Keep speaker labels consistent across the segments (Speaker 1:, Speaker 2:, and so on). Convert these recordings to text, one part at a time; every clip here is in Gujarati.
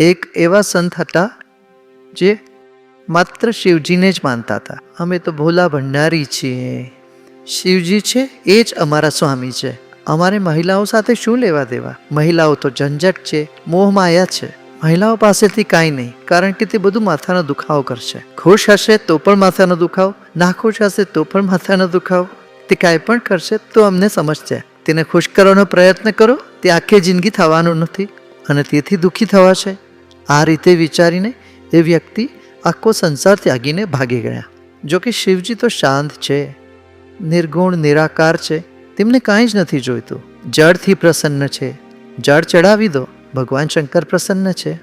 Speaker 1: એક એવા સંત હતા જે માત્ર શિવજીને જ માનતા હતા. અમે તો ભોલા ભંડારી છીએ. શિવજી છે એ જ અમારા સ્વામી છે. અમારે મહિલાઓ સાથે શું લેવા દેવા? મહિલાઓ તો ઝંઝટ છે, મોહ માયા છે. મહિલાઓ પાસેથી કાંઈ નહીં, કારણ કે તે બધું માથાનો દુખાવો કરશે. ખુશ હશે તો પણ માથાનો દુખાવો, નાખુશ હશે તો પણ માથાનો દુખાવો. તે કાંઈ પણ કરશે તો અમને સમજશે. તેને ખુશ કરવાનો પ્રયત્ન કરો, તે આખી જિંદગી થવાનું નથી અને તેથી દુઃખી થવાશે આ રીતે વિચારીને એ વ્યક્તિ આખો સંસાર ત્યાગીને ભાગી ગયા. જો કે શિવજી તો શાંત છે, નિર્ગુણ, નિરાકાર છે, તેમને કાંઈ જ નથી જોઈતું. જળથી પ્રસન્ન છે, જળ ચડાવી દો, ભગવાન શંકર પ્રસન્ન છે.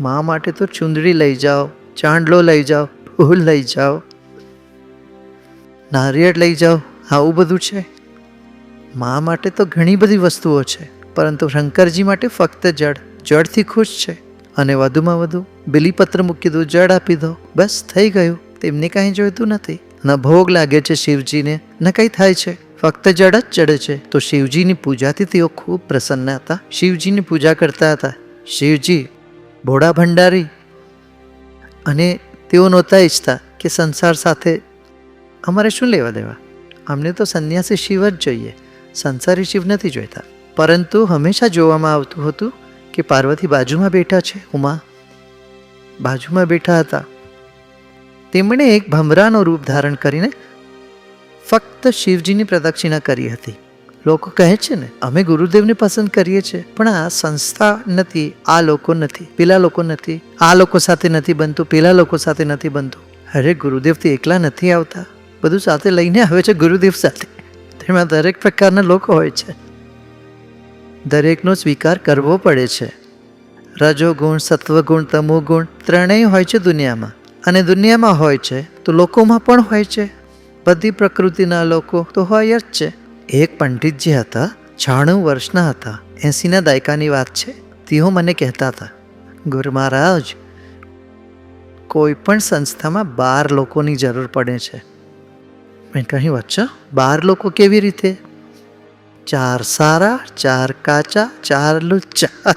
Speaker 1: મા માટે તો ચુંદડી લઈ જાઓ, ચાંદલો લઈ જાઓ, ફૂલ લઈ જાઓ, નારિયેળ લઈ જાઓ, આવું બધું છે. મા માટે તો ઘણી બધી વસ્તુઓ છે, પરંતુ શંકરજી માટે ફક્ત જળ, જળથી ખુશ છે. અને વધુમાં વધુ બિલીપત્ર મૂકી દો, જળ આપી દો. બસ થઈ ગયું. તેમને કાંઈ જોઈતું નથી. ન ભોગ લાગે છે શિવજીને, ન કંઈ થાય છે. ફક્ત જળ જ ચડે છે. તો શિવજીની પૂજાથી તેઓ ખૂબ પ્રસન્ન હતા. શિવજીની પૂજા કરતા હતા. શિવજી, ભોળા ભંડારી. અને તેઓ નહોતા ઈચ્છતા કે સંસાર સાથે અમારે શું લેવા દેવા? અમને તો સંન્યાસી શિવ જ જોઈએ. સંસારી શિવ નથી જોઈતા. પરંતુ હંમેશા જોવામાં આવતું હતું કે પાર્વતી બાજુમાં બેઠા છે, ઉમા? બાજુમાં બેઠા હતા. તેમણે એક ભમરાનો રૂપ ધારણ કરીને ફક્ત શિવજીની પ્રદક્ષિણા કરી હતી. લોકો કહે છે ને, અમે ગુરુદેવને પસંદ કરીએ છીએ, પણ આ સંસ્થા નથી, આ લોકો નથી, પેલા લોકો નથી, આ લોકો સાથે નથી બનતું, પેલા લોકો સાથે નથી બનતું. અરે ગુરુદેવથી એકલા નથી આવતા. બધું સાથે લઈને આવે છે ગુરુદેવ સાથે. તેમાં દરેક પ્રકારના લોકો હોય છે. દરેકનો સ્વીકાર કરવો પડે છે. રજોગુણ, સત્વગુણ, તમોગુણ ત્રણેય હોય છે દુનિયામાં. અને દુનિયામાં હોય છે તો લોકોમાં પણ હોય છે. બધી પ્રકૃતિના લોકો તો હોય જ છે. એક પંડિતજી હતા, છાણું વર્ષના હતા. એંસીના દાયકાની વાત છે, તેઓ મને કહેતા હતા, ગુરુ મહારાજ, કોઈ પણ સંસ્થામાં બાર લોકોની જરૂર પડે છે. મેં કહ્યું વચ્ચે બાર લોકો કેવી રીતે? ચાર સારા, ચાર કાચા, ચાર લુચ્ચા.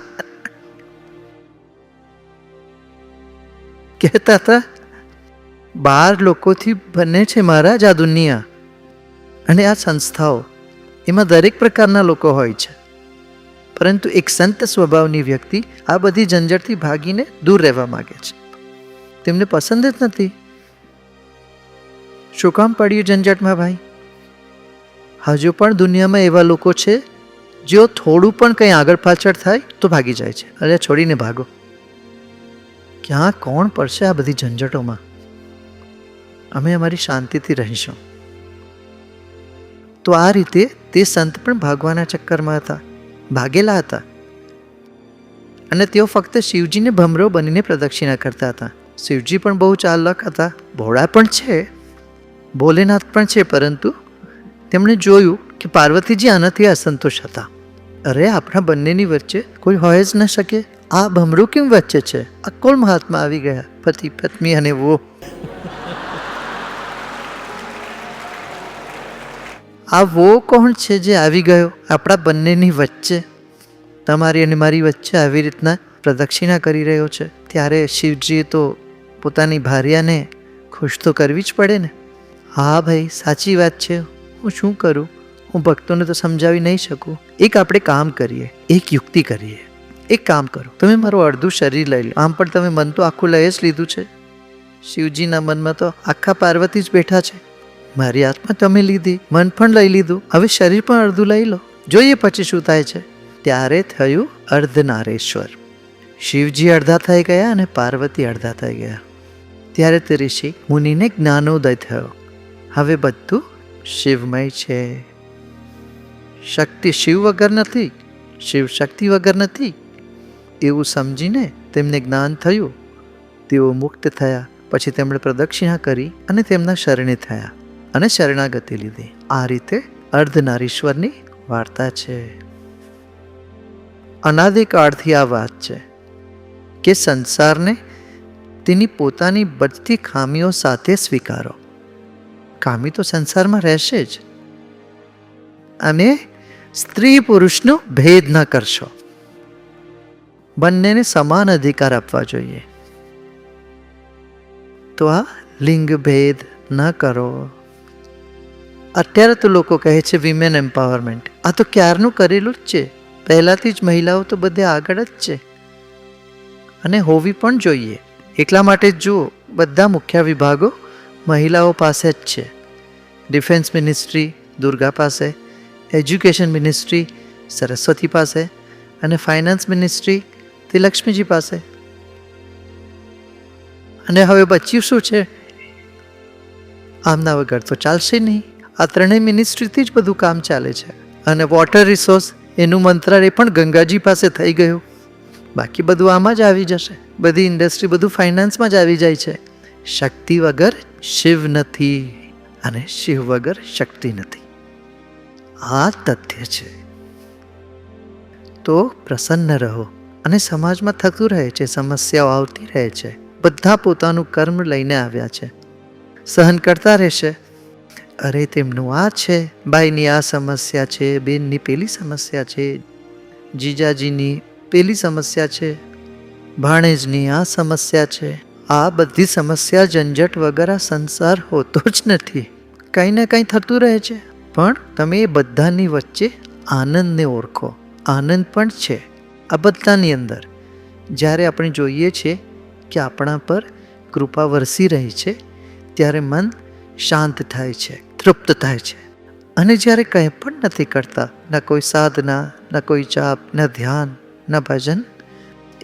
Speaker 1: કહેતા હતા, બાર લોકોથી બને છે મહારાજ આ દુનિયા. અને આ સંસ્થાઓ, એમાં દરેક પ્રકારના લોકો હોય છે. પરંતુ એક સંત સ્વભાવની વ્યક્તિ આ બધી ઝંઝટથી ભાગીને દૂર રહેવા માગે છે. તેમને પસંદ જ નથી. શું કામ પડ્યું ઝંઝટમાં ભાઈ? હજુ પણ દુનિયામાં એવા લોકો છે, જેઓ થોડું પણ કંઈ આગળ પાછળ થાય તો ભાગી જાય છે. અરે છોડીને ભાગો. ક્યાં કોણ પડશે આ બધી ઝંઝટોમાં? અમે અમારી શાંતિથી રહીશું. તો આ રીતે તે સંત પણ ભાગવાના ચક્કરમાં હતા, ભાગેલા હતા. અને તેઓ ફક્ત શિવજીને ભમરો બનીને પ્રદક્ષિણા કરતા હતા. શિવજી પણ બહુ ચાલક હતા, ભોળા પણ છે, ભોલેનાથ પણ છે, પરંતુ તેમણે જોયું કે પાર્વતીજી આનાથી અસંતોષ હતા. અરે, આપણા બંનેની વચ્ચે કોઈ હોય જ ન શકે. આ ભમરું કેમ વચ્ચે છે? આ કોણ મહાત્મા આવી ગયા? પતિ, પત્ની અને વો આ વો કોણ છે જે આવી ગયો? આપણા બંનેની વચ્ચે. તમારી અને મારી વચ્ચે આવી રીતના પ્રદક્ષિણા કરી રહ્યો છે. ત્યારે શિવજીએ તો પોતાની ભાર્યાને ખુશ તો કરવી જ પડે ને? હા ભાઈ, સાચી વાત છે. હું શું કરું? હું ભક્તોને તો સમજાવી નહીં શકું. એક આપણે કામ કરીએ, એક યુક્તિ કરીએ. એક કામ કરો. તમે મારું અડધું શરીર લઈ લો. આમ પણ તમે મન તો આખું લઈ જ લીધું છે. શિવજીના મનમાં તો આખા પાર્વતી જ બેઠા છે. મારી આત્મા તમે લીધી, મન પણ લઈ લીધું. હવે શરીર પણ અડધું લઈ લો. જોઈએ પછી શું થાય છે. ત્યારે થયું અર્ધનારેશ્વર. શિવજી અડધા થઈ ગયા અને પાર્વતી અડધા થઈ ગયા. ત્યારે તે ઋષિ મુનિને જ્ઞાનોદય થયો. હવે બધું શિવમય છે. શક્તિ શિવ વગર નથી, શિવ શક્તિ વગર નથી. એવું સમજીને તેમને જ્ઞાન થયું. તેઓ મુક્ત થયા, પછી તેમણે પ્રદક્ષિણા કરી અને તેમના શરણે થયા અને શરણાગતિ લીધી. આ રીતે અર્ધનારીશ્વરની વાર્તા છે. અનાદિકાળથી આ વાત છે કે સંસારને તેની પોતાની બધી ખામીઓ સાથે સ્વીકારો. ખામી તો સંસારમાં રહેશે જ. અને સ્ત્રી પુરુષનો ભેદ ન કરશો. બંનેને સમાન અધિકાર આપવા જોઈએ. તો આ લિંગ ભેદ ન કરો. અત્યારે તો લોકો કહે છે વિમેન એમ્પાવરમેન્ટ આ તો ક્યારનું કરેલું જ છે? પહેલાંથી જ મહિલાઓ તો બધે આગળ જ છે. અને હોવી પણ જોઈએ. એટલા માટે જુઓ, બધા મુખ્ય વિભાગો મહિલાઓ પાસે જ છે. ડિફેન્સ મિનિસ્ટ્રી દુર્ગા પાસે, એજ્યુકેશન મિનિસ્ટ્રી સરસ્વતી પાસે અને ફાઇનાન્સ મિનિસ્ટ્રી તે પાસે. અને હવે બચ્યું શું છે? આમના વગર તો ચાલશે નહીં. આ ત્રણેય મિનિસ્ટ્રીથી જ બધું કામ ચાલે છે. અને વોટર રિસોર્સ એનું મંત્રાલય પણ ગંગાજી પાસે થઈ ગયું. બાકી બધું આમાં જ આવી જશે. બધી ઇન્ડસ્ટ્રી બધું ફાઇનાન્સમાં જ આવી જાય છે. શક્તિ વગર શિવ નથી અને શિવ વગર શક્તિ નથી. આ તથ્ય છે. તો પ્રસન્ન રહો અને સમાજમાં થતું રહે છે, સમસ્યાઓ આવતી રહે છે. બધા પોતાનું કર્મ લઈને આવ્યા છે. સહન કરતા રહેશે. અરે, તેમનું આ છે. ભાઈની આ સમસ્યા છે, બેનની પેલી સમસ્યા છે, જીજાજીની પેલી સમસ્યા છે, ભાણેજની આ સમસ્યા છે. આ બધી સમસ્યા ઝંઝટ વગર સંસાર હોતો જ નથી. કંઈ ને કંઈ થતું રહે છે. પણ તમે એ બધાની વચ્ચે આનંદને ઓળખો. આનંદ પણ છે આ બધાની અંદર. જ્યારે આપણે જોઈએ છીએ કે આપણા પર કૃપા વરસી રહી છે, ત્યારે મન શાંત થાય છે, તૃપ્ત થાય છે. અને જ્યારે કંઈ પણ નથી કરતા, ન કોઈ સાધના, ન કોઈ જાપ, ન ધ્યાન, ન ભજન,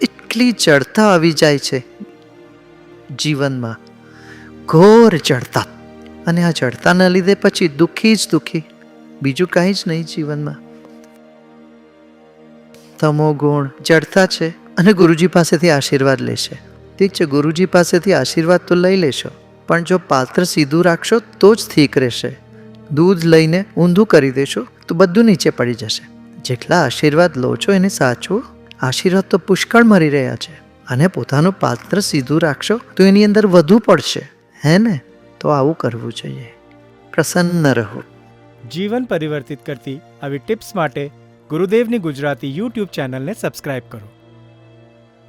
Speaker 1: એટલી ચડતા આવી જાય છે જીવનમાં ઘોર ચડતા અને આ ચડતાના લીધે પછી દુઃખી જ દુઃખી. બીજું કાંઈ જ નહીં જીવનમાં. તમો ગુણ જડતા છે અને ગુરુજી પાસેથી આશીર્વાદ લેશે ઠીક છે, ગુરુજી પાસેથી આશીર્વાદ તો લઈ લેશો, પણ જો પાત્ર સીધું રાખશો તો જ ઠીક રહેશે. દૂધ લઈને ઊંધું કરી દેશો તો બધું નીચે પડી જશે. જેટલા આશીર્વાદ લો છો એને સાચવો. આશીર્વાદ તો પુષ્કળ મળી રહ્યા છે. અને પોતાનું પાત્ર સીધું રાખશો તો એની અંદર વધુ પડશે. હે ને? તો આવું કરવું જોઈએ. પ્રસન્ન રહો.
Speaker 2: જીવન પરિવર્તિત કરતી આવી ટિપ્સ માટે ગુરુદેવની ગુજરાતી યુટ્યુબ ચેનલને સબસ્ક્રાઇબ કરો.